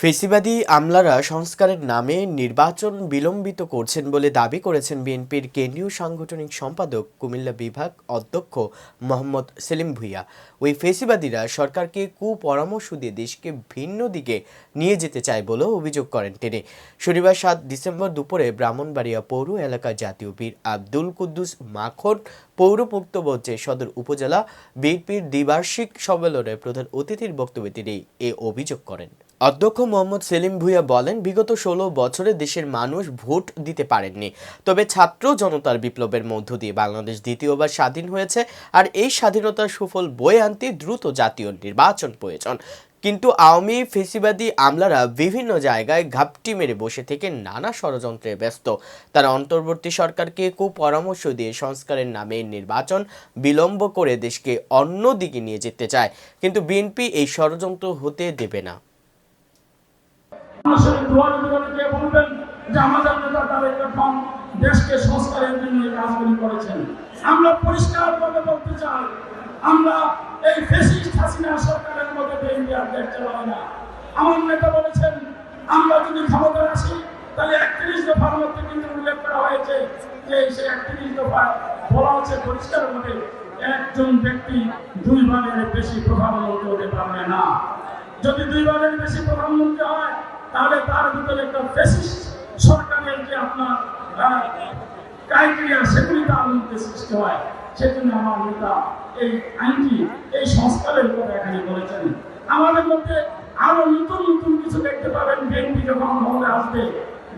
ফেসিবাদী আমলারা সংস্কারের নামে নির্বাচন বিলম্বিত করছেন বলে দাবি করেছেন বিএনপির কেন্দ্রীয় সাংগঠনিক সম্পাদক কুমিল্লা বিভাগ অধ্যক্ষ মোহাম্মদ সেলিম ভুইয়া। ওই ফেসিবাদীরা সরকারকে কুপরামর্শ দিয়ে দেশকে ভিন্ন দিকে নিয়ে যেতে চায় বলেও অভিযোগ করেন তিনি। শনিবার সাত ডিসেম্বর দুপুরে ব্রাহ্মণবাড়িয়া পৌর এলাকার জাতীয় বীর আব্দুল কুদ্দুস মাখন পৌর পূর্ত মঞ্চে সদর উপজেলা বিএনপির দ্বিবার্ষিক সম্মেলনে প্রধান অতিথির বক্তব্যে তিনি এ অভিযোগ করেন। অধ্যক্ষ মোহাম্মদ সেলিম ভুইয়া বলেন, বিগত ষোলো বছরে দেশের মানুষ ভোট দিতে পারেননি। তবে ছাত্র জনতার বিপ্লবের মধ্য দিয়ে বাংলাদেশ দ্বিতীয়বার স্বাধীন হয়েছে আর এই স্বাধীনতার সুফল বয়ে আনতে দ্রুত জাতীয় নির্বাচন প্রয়োজন। কিন্তু আওয়ামী ফেসিবাদী আমলারা বিভিন্ন জায়গায় ঘাপটি মেরে বসে থেকে নানা ষড়যন্ত্রে ব্যস্ত। তারা অন্তর্বর্তী সরকারকে কুপরামর্শ দিয়ে সংস্কারের নামে নির্বাচন বিলম্ব করে দেশকে অন্য দিকে নিয়ে যেতে চায়। কিন্তু বিএনপি এই ষড়যন্ত্র হতে দেবে না। দুয়ারে দুয়ারে বলবেন যে আমাদের নেতা তারেক রহমান দেশকে সংস্কারের জন্য কাজগুলি করেছেন। আমরা পরিষ্কারভাবে বলতে চাই, আমরা এই ফেসিস্ট হাসিনা সরকারের মধ্যে বিএনপি দেশ চালাই না। আমার নেতা বলেছেন, আমরা যদি ক্ষমতায় আসি, তাহলে একত্রিশ দফার মধ্যে কিন্তু উল্লেখ করা হয়েছে যে সেই একত্রিশ দফা বলা হচ্ছে পরিষ্কারভাবে একজন ব্যক্তি দুই ভাগের বেশি প্রধানমন্ত্রী হতে পারবে না। যদি দুই ভাগের বেশি প্রধানমন্ত্রী হয় তাহলে তার ভিতরে একটা ফেসিস্ট সরকারের যে আপনার ক্রাইটেরিয়া সেগুলি তার মধ্যে সৃষ্টি হয়। সেজন্য আমার নেতা এই আইনটি, এই সংস্কারের কথা এখানে বলেছেন। আমাদের মধ্যে আরও নতুন নতুন কিছু দেখতে পাবেন। বিএনপি যখন ক্ষমতা আসবে,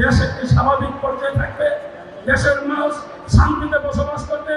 দেশ একটি স্বাভাবিক পর্যায়ে থাকবে। দেশের মানুষ শান্তিতে বসবাস করবে।